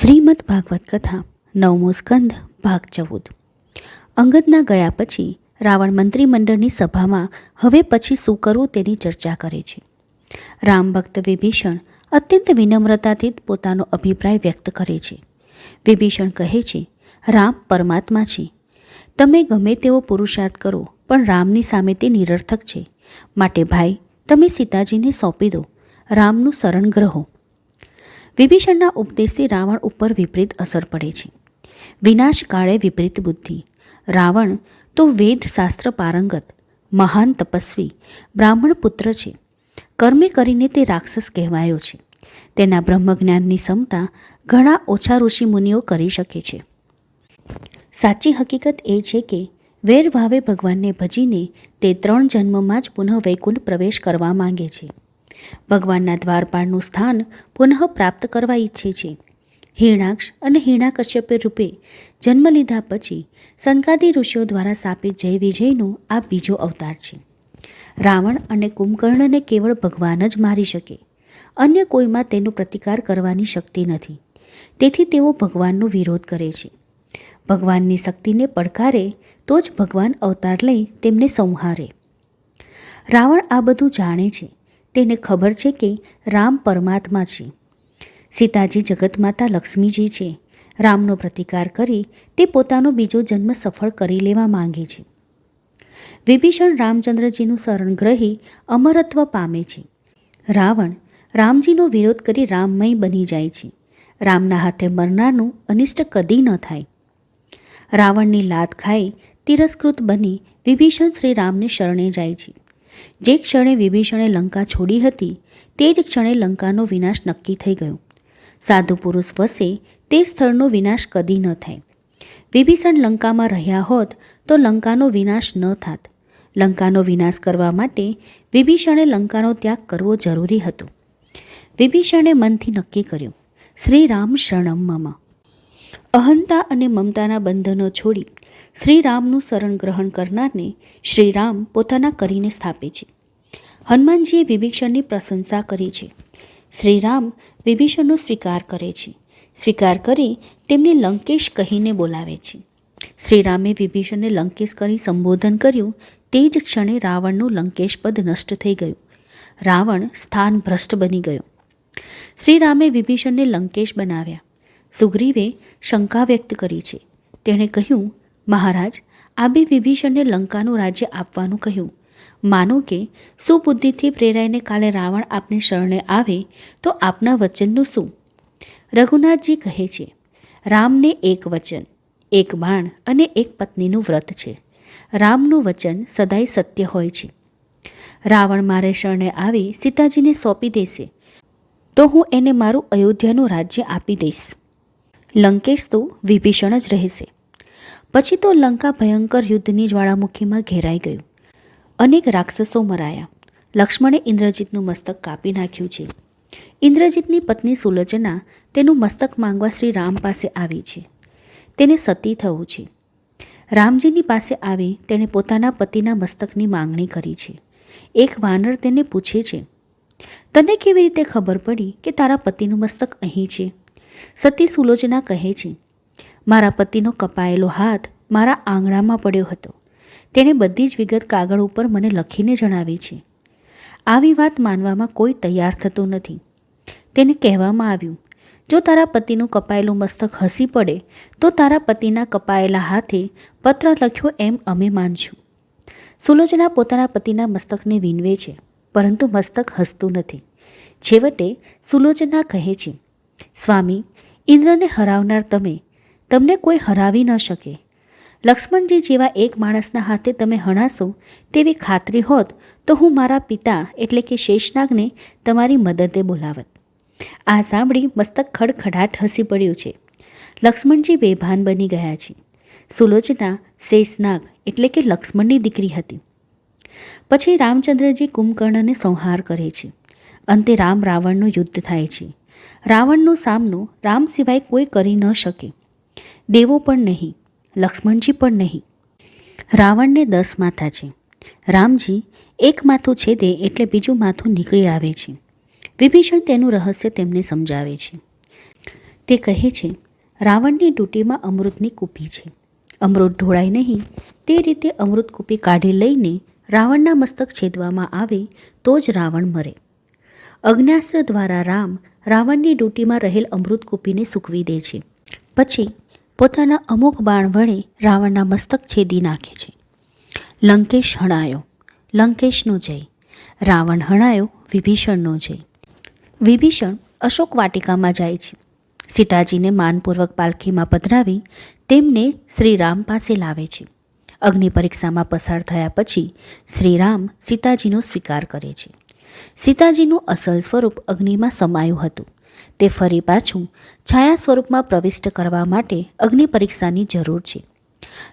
શ્રીમદ ભાગવત કથા, નવમો સ્કંદ, ભાગ ચૌદ. અંગદના ગયા પછી રાવણ મંત્રીમંડળની સભામાં હવે પછી શું કરવું તેની ચર્ચા કરે છે. રામ ભક્ત વિભીષણ અત્યંત વિનમ્રતાથી પોતાનો અભિપ્રાય વ્યક્ત કરે છે. વિભીષણ કહે છે, રામ પરમાત્મા છે. તમે ગમે તેવો પુરુષાર્થ કરો, પણ રામની સામે તે નિરર્થક છે. માટે ભાઈ, તમે સીતાજીને સોંપી દો. રામનું શરણ ગ્રહો. વિભીષણના ઉપદેશથી રાવણ ઉપર વિપરીત અસર પડે છે. વિનાશ કાળે વિપરીત બુદ્ધિ. રાવણ તો વેદ શાસ્ત્ર પારંગત, મહાન તપસ્વી, બ્રાહ્મણ પુત્ર છે. કર્મે કરીને તે રાક્ષસ કહેવાયો છે. તેના બ્રહ્મજ્ઞાનની ક્ષમતા ઘણા ઓછા ઋષિમુનિઓ કરી શકે છે. સાચી હકીકત એ છે કે વેર ભાવે ભગવાનને ભજીને તે ત્રણ જન્મમાં જ પુનઃ વૈકુંઠ પ્રવેશ કરવા માંગે છે. ભગવાનના દ્વારપાળનું સ્થાન પુનઃ પ્રાપ્ત કરવા ઈચ્છે છે. હિરણાક્ષ અને હિરણાકશ્યપ રૂપે જન્મ લીધા પછી સંકાદી ઋષિઓ દ્વારા સ્થાપિત જય વિજયનો આ બીજો અવતાર છે. રાવણ અને કુંભકર્ણને કેવળ ભગવાન જ મારી શકે. અન્ય કોઈમાં તેનો પ્રતિકાર કરવાની શક્તિ નથી. તેથી તેઓ ભગવાનનો વિરોધ કરે છે. ભગવાનની શક્તિને પડકારે તો જ ભગવાન અવતાર લઈ તેમને સંહારે. રાવણ આ બધું જાણે છે. તેને ખબર છે કે રામ પરમાત્મા છે. સીતાજી જગતમાતા લક્ષ્મીજી છે. રામનો પ્રતિકાર કરી તે પોતાનો બીજો જન્મ સફળ કરી લેવા માંગે છે. વિભીષણ રામચંદ્રજીનું શરણ ગ્રહી અમરત્વ પામે છે. રાવણ રામજીનો વિરોધ કરી રામમય બની જાય છે. રામના હાથે મરનારનું અનિષ્ટ કદી ન થાય. રાવણની લાત ખાઈ તિરસ્કૃત બની વિભીષણ શ્રી રામને શરણે જાય છે. જે ક્ષણે વિભીષણે લંકા છોડી હતી, તે જ ક્ષણે લંકાનો વિનાશ નક્કી થઈ ગયો. સાધુ પુરુષ વસે તે સ્થળનો વિનાશ કદી ન થાય. વિભીષણ લંકામાં રહ્યા હોત તો લંકાનો વિનાશ ન થાત. લંકાનો વિનાશ કરવા માટે વિભીષણે લંકાનો ત્યાગ કરવો જરૂરી હતો. વિભીષણે મનથી નક્કી કર્યું શ્રી રામ શરણમ મમ. અહંતા અને મમતાના બંધનો છોડી શ્રીરામનું શરણ ગ્રહણ કરનારને શ્રીરામ પોતાના કરીને સ્થાપે છે. હનુમાનજીએ વિભીષણની પ્રશંસા કરી છે. શ્રીરામ વિભીષણનો સ્વીકાર કરે છે. સ્વીકાર કરી તેમને લંકેશ કહીને બોલાવે છે. શ્રીરામે વિભીષણને લંકેશ કરી સંબોધન કર્યું, તે જ ક્ષણે રાવણનું લંકેશ પદ નષ્ટ થઈ ગયું. રાવણ સ્થાન ભ્રષ્ટ બની ગયો. શ્રીરામે વિભીષણને લંકેશ બનાવ્યા. સુગ્રીવે શંકા વ્યક્ત કરી છે. તેણે કહ્યું મહારાજ, આબે વિભીષણને લંકાનું રાજ્ય આપવાનું કહ્યું. માનો કે, સુબુદ્ધિથી પ્રેરાઈને કાલે રાવણ આપને શરણે આવે, તો આપના વચનનું શું? રઘુનાથજી કહે છે, રામને એક વચન, એક બાણ અને એક પત્નીનું વ્રત છે. રામનું વચન સદાય સત્ય હોય છે. રાવણ મારે શરણે આવી, સીતાજીને સોંપી દેશે. તો હું એને મારું અયોધ્યાનું રાજ્ય આપી દઈશ. લંકેશ તો વિભીષણ જ રહેશે. પછી તો લંકા ભયંકર યુદ્ધની જ્વાળામુખીમાં ઘેરાઈ ગયું. અનેક રાક્ષસો મરાયા. લક્ષ્મણે ઇન્દ્રજીતનું મસ્તક કાપી નાખ્યું છે. ઇન્દ્રજીતની પત્ની સુલોચના તેનું મસ્તક માંગવા શ્રી રામ પાસે આવી છે. તેને સતી થવું છે. રામજીની પાસે આવી તેણે પોતાના પતિના મસ્તકની માંગણી કરી છે. એક વાનર તેને પૂછે છે, તને કેવી રીતે ખબર પડી કે તારા પતિનું મસ્તક અહીં છે? સતી સુલોચના કહે છે મારા પતિનો કપાયેલો હાથ મારા આંગણામાં પડ્યો હતો. તેણે બધી જ વિગત કાગળ ઉપર મને લખીને જણાવી છે. આવી વાત માનવામાં કોઈ તૈયાર થતો નથી. તેને કહેવામાં આવ્યું, જો તારા પતિનું કપાયેલું મસ્તક હસી પડે, તો તારા પતિના કપાયેલા હાથે પત્ર લખ્યો એમ અમે માનશું. સુલોચના પોતાના પતિના મસ્તકને વિનવે છે, પરંતુ મસ્તક હસતું નથી. છેવટે સુલોચના કહે છે, સ્વામી, ઇન્દ્રને હરાવનાર તમે તમને કોઈ હરાવી ન શકે. લક્ષ્મણજી જેવા એક માણસના હાથે તમે હણાશો તેવી ખાતરી હોત તો હું મારા પિતા એટલે કે શેષનાગને તમારી મદદે બોલાવત. આ સાંભળી મસ્તક ખડખડાટ હસી પડ્યું છે. લક્ષ્મણજી બેભાન બની ગયા છે. સુલોચના શેષનાગ એટલે કે લક્ષ્મણની દીકરી હતી. પછી રામચંદ્રજી કુંભકર્ણને સંહાર કરે છે. અંતે રામ રાવણનું યુદ્ધ થાય છે. રાવણનો સામનો રામ સિવાય કોઈ કરી ન શકે. દેવો પણ નહીં, લક્ષ્મણજી પણ નહીં. રાવણને દસ માથા છે. રામજી એક માથું છેદે એટલે બીજું માથું નીકળી આવે છે. વિભીષણ તેનું રહસ્ય તેમને સમજાવે છે. તે કહે છે, રાવણની ડૂટીમાં અમૃતની કૂપી છે. અમૃત ઢોળાય નહીં, તે રીતે અમૃત કૂપી કાઢી લઈને રાવણના મસ્તક છેદવામાં આવે તો જ રાવણ મરે. અગ્ન્યાસ્ત્ર દ્વારા રામ રાવણની ડૂટીમાં રહેલ અમૃત કૂપીને સૂકવી દે છે. પછી પોતાના અમુક બાણ વડે રાવણના મસ્તક છેદી નાખે છે. લંકેશ હણાયો. લંકેશનો જય. રાવણ હણાયો, વિભીષણનો જય. વિભીષણ અશોક વાટિકામાં જાય છે. સીતાજીને માનપૂર્વક પાલખીમાં પધરાવી તેમને શ્રીરામ પાસે લાવે છે. અગ્નિ પરીક્ષામાં પસાર થયા પછી શ્રીરામ સીતાજીનો સ્વીકાર કરે છે. સીતાજીનું અસલ સ્વરૂપ અગ્નિમાં સમાયું હતું. તે ફરી પાછું છાયા સ્વરૂપમાં પ્રવિષ્ટ કરવા માટે અગ્નિ પરીક્ષાની જરૂર છે.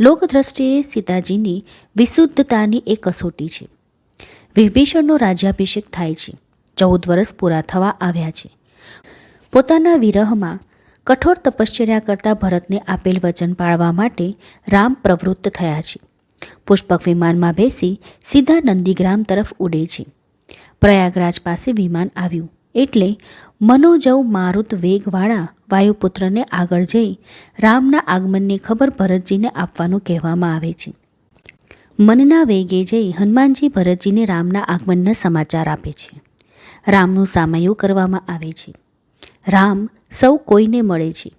લોકદ્રષ્ટિએ સીતાજીની વિશુદ્ધતાની એ કસોટી છે. વિભીષણનો રાજ્યાભિષેક થાય છે. ચૌદ વર્ષ પૂરા થવા આવ્યા છે. પોતાના વિરહમાં કઠોર તપશ્ચર્યા કરતા ભરતને આપેલ વચન પાળવા માટે રામ પ્રવૃત્ત થયા છે. પુષ્પક વિમાનમાં બેસી સીધા નંદીગ્રામ તરફ ઉડે છે. પ્રયાગરાજ પાસે વિમાન આવ્યું. એટલે મનોજવ મારુત વેગવાળા વાયુપુત્રને આગળ જઈ રામના આગમનની ખબર ભરતજીને આપવાનું કહેવામાં આવે છે. મનના વેગે જઈ હનુમાનજી ભરતજીને રામના આગમનના સમાચાર આપે છે. રામનું સામયું કરવામાં આવે છે. રામ સૌ કોઈને મળે છે.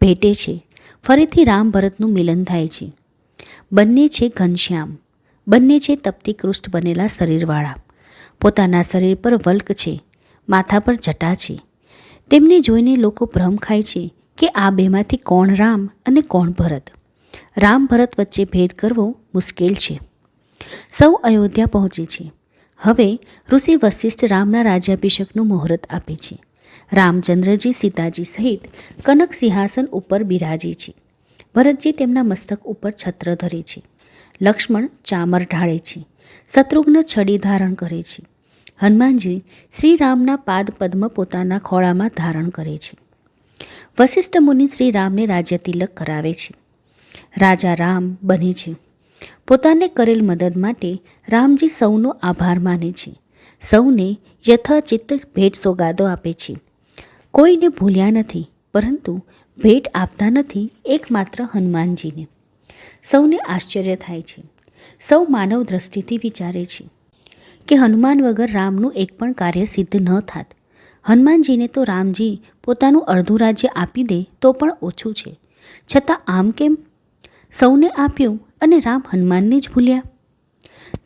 ભેટે છે. ફરીથી રામ ભરતનું મિલન થાય છે. બંને છે ઘનશ્યામ. બંને છે તપતી બનેલા શરીરવાળા. પોતાના શરીર પર વલ્ક છે. માથા પર જટા છે. તેમને જોઈને લોકો ભ્રમ ખાય છે કે આ બેમાંથી કોણ રામ અને કોણ ભરત? રામ ભરત વચ્ચે ભેદ કરવો મુશ્કેલ છે. સૌ અયોધ્યા પહોંચે છે. હવે ઋષિ વશિષ્ઠ રામના રાજ્યાભિષેકનું મુહૂર્ત આપે છે. રામચંદ્રજી, સીતાજી સહિત કનક સિંહાસન ઉપર બિરાજે છે. ભરતજી તેમના મસ્તક ઉપર છત્ર ધરે છે. લક્ષ્મણ ચામર ઢાળે છે. શત્રુઘ્ન છડી ધારણ કરે છે. હનુમાનજી શ્રીરામના પાદ પદ્મ પોતાના ખોળામાં ધારણ કરે છે. વશિષ્ઠ મુનિ શ્રીરામને રાજ્ય તિલક કરાવે છે. રાજા રામ બને છે. પોતાને કરેલ મદદ માટે રામજી સૌનો આભાર માને છે. સૌને યથાચિત્ત ભેટ સોગાદો આપે છે. કોઈને ભૂલ્યા નથી, પરંતુ ભેટ આપતા નથી એકમાત્ર હનુમાનજીને. સૌને આશ્ચર્ય થાય છે. સૌ માનવ દ્રષ્ટિથી વિચારે છે. કે હનુમાન વગર રામનું એક પણ કાર્ય સિદ્ધ ન થાત. હનુમાનજીને તો રામજી પોતાનું અડધું રાજ્ય આપી દે તો પણ ઓછું છે. છતાં આમ કેમ? સૌને આપ્યું અને રામ હનુમાનને જ ભૂલ્યા.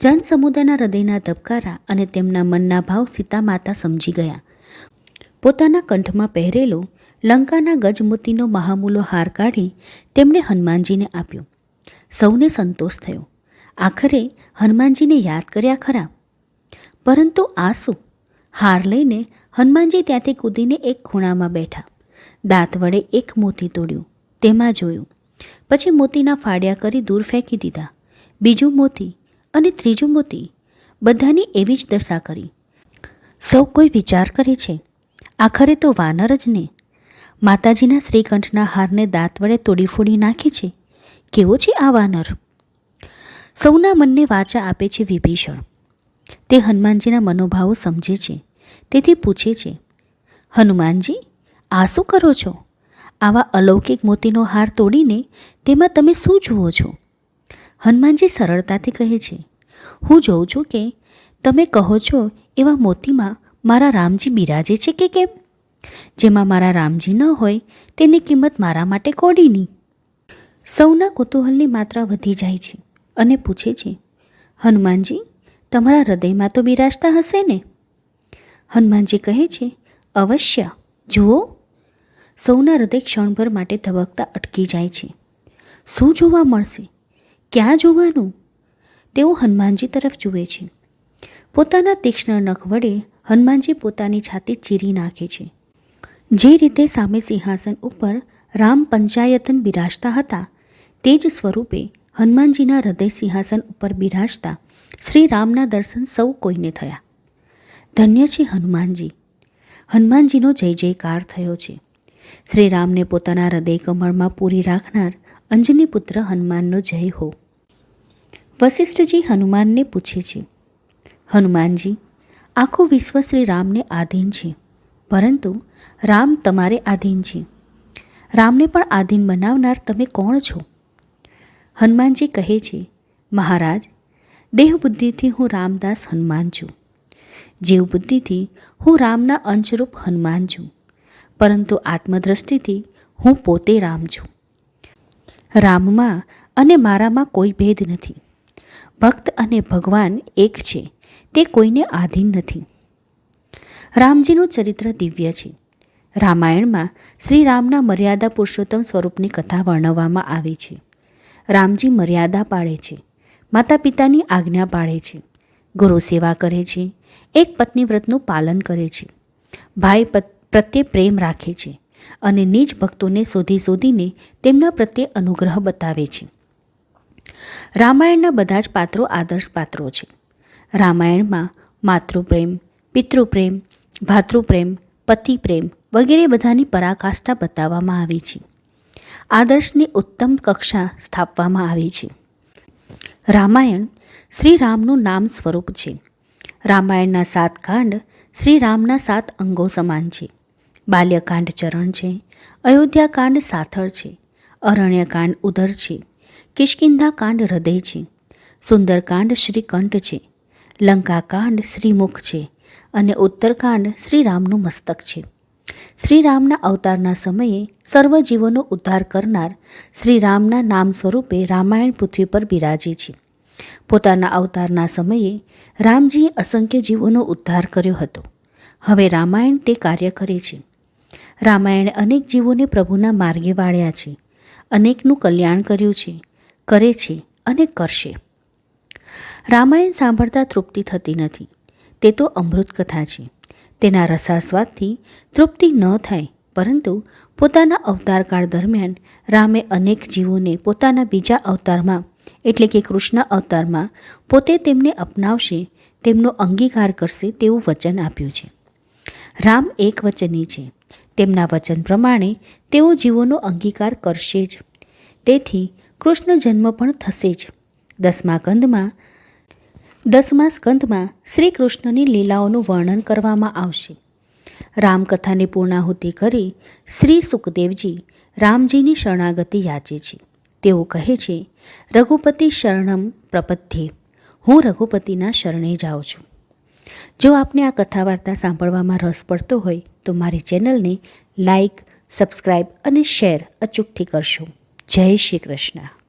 જન સમુદાયના હૃદયના ધબકારા અને તેમના મનના ભાવ સીતા માતા સમજી ગયા. પોતાના કંઠમાં પહેરેલો લંકાના ગજમોતીનો મહામૂલો હાર કાઢી તેમણે હનુમાનજીને આપ્યો. સૌને સંતોષ થયો. આખરે હનુમાનજીને યાદ કર્યા ખરા. પરંતુ આ શું હાર લઈને હનુમાનજી ત્યાંથી કૂદીને એક ખૂણામાં બેઠા. દાંત વડે એક મોતી તોડ્યું. તેમાં જોયું. પછી મોતીના ફાડ્યા કરી દૂર ફેંકી દીધા. બીજું મોતી અને ત્રીજું મોતી બધાની એવી જ દશા કરી. સૌ કોઈ વિચાર કરે છે, આખરે તો વાનર જ ને. માતાજીના શ્રીકંઠના હારને દાંત વડે તોડી ફોડી નાખે છે? કેવો છે આ વાનર? સૌના મનને વાચા આપે છે વિભીષણ. તે હનુમાનજીના મનોભાવો સમજે છે. તેથી પૂછે છે, હનુમાનજી, આ શું કરો છો? આવા અલૌકિક મોતીનો હાર તોડીને તેમાં તમે શું જુઓ છો? હનુમાનજી સરળતાથી કહે છે, હું જોઉં છું કે તમે કહો છો એવા મોતીમાં મારા રામજી બિરાજે છે કે કેમ? જેમાં મારા રામજી ન હોય તેની કિંમત મારા માટે કોડીની. સૌના કુતૂહલની માત્રા વધી જાય છે અને પૂછે છે, હનુમાનજી તમારા હૃદયમાં તો બિરાજતા હશે ને? હનુમાનજી કહે છે, અવશ્ય. જુઓ, સૌના હૃદય ક્ષણભર માટે ધબકતા અટકી જાય છે. શું જોવા મળશે? ક્યાં જોવાનું? તેઓ હનુમાનજી તરફ જુએ છે. પોતાના તીક્ષ્ણ નખ વડે હનુમાનજી પોતાની છાતી ચીરી નાખે છે. જે રીતે સામે સિંહાસન ઉપર રામ પંચાયતન બિરાજતા હતા, તે જ સ્વરૂપે હનુમાનજીના હૃદય સિંહાસન ઉપર બિરાજતા શ્રી રામના દર્શન સૌ કોઈને થયા. ધન્ય છે હનુમાનજી. હનુમાનજીનો જય જયકાર થયો છે. શ્રી રામને પોતાના હૃદય કમળમાં પૂરી રાખનાર અંજની પુત્ર હનુમાનનો જય હો. વશિષ્ઠજી હનુમાનને પૂછે છે, હનુમાનજી, આખું વિશ્વ શ્રી રામને આધીન છે, પરંતુ રામ તમારે આધીન છે. રામને પણ આધીન બનાવનાર તમે કોણ છો? હનુમાનજી કહે છે, મહારાજ દેહ બુદ્ધિથી હું રામદાસ હનુમાન છું. જીવ બુદ્ધિથી હું રામના અંશરૂપ હનુમાન છું. પરંતુ આત્મદ્રષ્ટિથી હું પોતે રામ છું. રામમાં અને મારામાં કોઈ ભેદ નથી. ભક્ત અને ભગવાન એક છે, તે કોઈને આધીન નથી. રામજીનું ચરિત્ર દિવ્ય છે. રામાયણમાં શ્રી રામના મર્યાદા પુરુષોત્તમ સ્વરૂપની કથા વર્ણવવામાં આવી છે. રામજી મર્યાદા પાળે છે. માતા પિતાની આજ્ઞા પાળે છે. ગુરુ સેવા કરે છે. એક પત્ની વ્રતનું પાલન કરે છે. ભાઈ પ્રત્યે પ્રેમ રાખે છે અને નિજ ભક્તોને શોધી શોધીને તેમના પ્રત્યે અનુગ્રહ બતાવે છે. રામાયણના બધા જ પાત્રો આદર્શ પાત્રો છે. રામાયણમાં માતૃપ્રેમ, પિતૃપ્રેમ, ભાતૃપ્રેમ પતિ પ્રેમ વગેરે બધાની પરાકાષ્ઠા બતાવવામાં આવી છે. આદર્શની ઉત્તમ કક્ષા સ્થાપવામાં આવી છે. રામાયણ શ્રી રામનું નામ સ્વરૂપ છે. રામાયણના સાત કાંડ શ્રી રામના સાત અંગો સમાન છે. બાલ્યકાંડ ચરણ છે. અયોધ્યાકાંડ સાથળ છે. અરણ્યકાંડ ઉદર છે. કિષ્કિંધાકાંડ હૃદય છે. સુંદરકાંડ શ્રીકંઠ છે. લંકાકાંડ શ્રીમુખ છે. અને ઉત્તરકાંડ શ્રીરામનું મસ્તક છે. શ્રીરામના અવતારના સમયે સર્વ જીવોનો ઉદ્ધાર કરનાર શ્રીરામના નામ સ્વરૂપે રામાયણ પૃથ્વી પર બિરાજે છે. પોતાના અવતારના સમયે રામજીએ અસંખ્ય જીવોનો ઉદ્ધાર કર્યો હતો. હવે રામાયણ તે કાર્ય કરે છે. રામાયણે અનેક જીવોને પ્રભુના માર્ગે વાળ્યા છે. અનેકનું કલ્યાણ કર્યું છે, કરે છે અને કરશે. રામાયણ સાંભળતા તૃપ્તિ થતી નથી. તે તો અમૃત કથા છે. તેના રસાસ્વાદથી તૃપ્તિ ન થાય, પરંતુ પોતાના અવતારકાળ દરમિયાન રામે અનેક જીવોને પોતાના બીજા અવતારમાં, એટલે કે કૃષ્ણ અવતારમાં, પોતે તેમને અપનાવશે, તેમનો અંગીકાર કરશે તેવું વચન આપ્યું છે. રામ એક વચની છે. તેમના વચન પ્રમાણે તેઓ જીવોનો અંગીકાર કરશે જ. તેથી કૃષ્ણ જન્મ પણ થશે જ. દસમા કંદમાં દસમા સ્કંદમાં શ્રી કૃષ્ણની લીલાઓનું વર્ણન કરવામાં આવશે. રામકથાની પૂર્ણાહુતિ કરી શ્રી સુખદેવજી રામજીની શરણાગતિ યાચે છે. તેઓ કહે છે, રઘુપતિ શરણમ પ્રપથ્યે હું રઘુપતિના શરણે જાઉં છું. જો આપને આ કથા વાર્તા સાંભળવામાં રસ પડતો હોય, તો મારી ચેનલને લાઇક સબસ્ક્રાઇબ અને શેર અચૂકથી કરશો. જય શ્રી કૃષ્ણ.